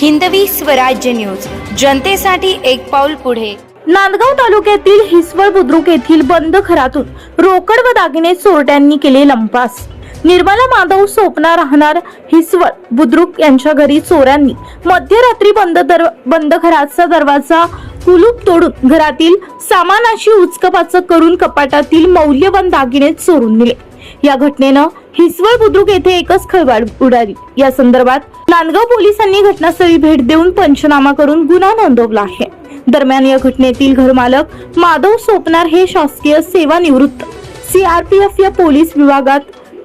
Hindavi Swarajya news. जनतेसाठी एक पाऊल पुढे. नांदगाव तालुक्यातील हिसवळ बुद्रुक येथील बंद घरातून रोकड व दागिने चोरट्यांनी केले लंपास. निर्मला माधव सोपना राहणार हिसवळ बुद्रुक यांच्या घरी चोरांनी मध्यरात्री बंद दर बंद घराचा दरवाजा कुलूप तोडून घरातील सामानाची उचकपाचक करून कपाटातील मौल्यवान दागिने चोरून नेले. या घटनेनं हिसवळ बुद्रुक येथे एकच खळबळ उडाली. या संदर्भात नांदगाव पोलिसांनी घटनास्थळी भेट देऊन पंचनामा करून गुन्हा नोंदवला आहे. दरम्यान या घटनेतील घरमालक माधव सोपनार हे शासकीय सेवानिवृत्त. सीआरपीएफ या पोलीस विभागात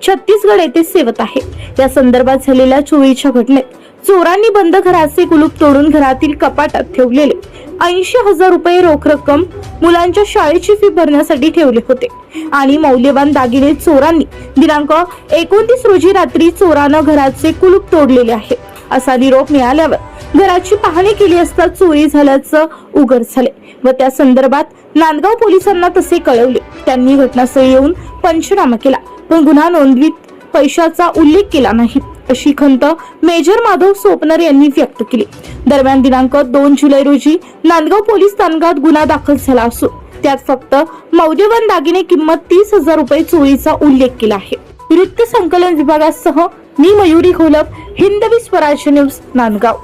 छत्तीसगड येथे सेवत आहे. या संदर्भात झालेल्या चोरीच्या घटनेत चोरांनी बंद घराचे कुलूप तोडून घरातील कपाटात ठेवलेले ऐंशी हजार रुपये रोख रक्कम मुलांच्या शाळेची फी भरण्यासाठी ठेवले होते. आणि मौल्यवान दागिने चोरांनी दिनांक एकोणतीस रोजी रात्री चोरानं घराचे कुलूप तोडलेले आहे. असा निरोप मिळाल्यावर घराची पाहणी केली असता चोरी झाल्याचं उघड झाले व त्या संदर्भात नांदगाव पोलिसांना तसे कळवले. त्यांनी घटनास्थळी येऊन पंचनामा केला पण गुन्हा नोंदवीत पैशाचा उल्लेख केला नाही. अशी खंत मेजर माधव सोपनर यांनी व्यक्त केली. दरम्यान दिनांक दोन जुलै रोजी नांदगाव पोलीस स्थानकात गुन्हा दाखल झाला असून त्यात फक्त मौल्यवान दागिने किंमत तीस हजार रुपये चोरीचा उल्लेख केला आहे. वृत्त संकलन विभागासह मी मयुरी घोलप हिंदवी स्वराज्य न्यूज नांदगाव.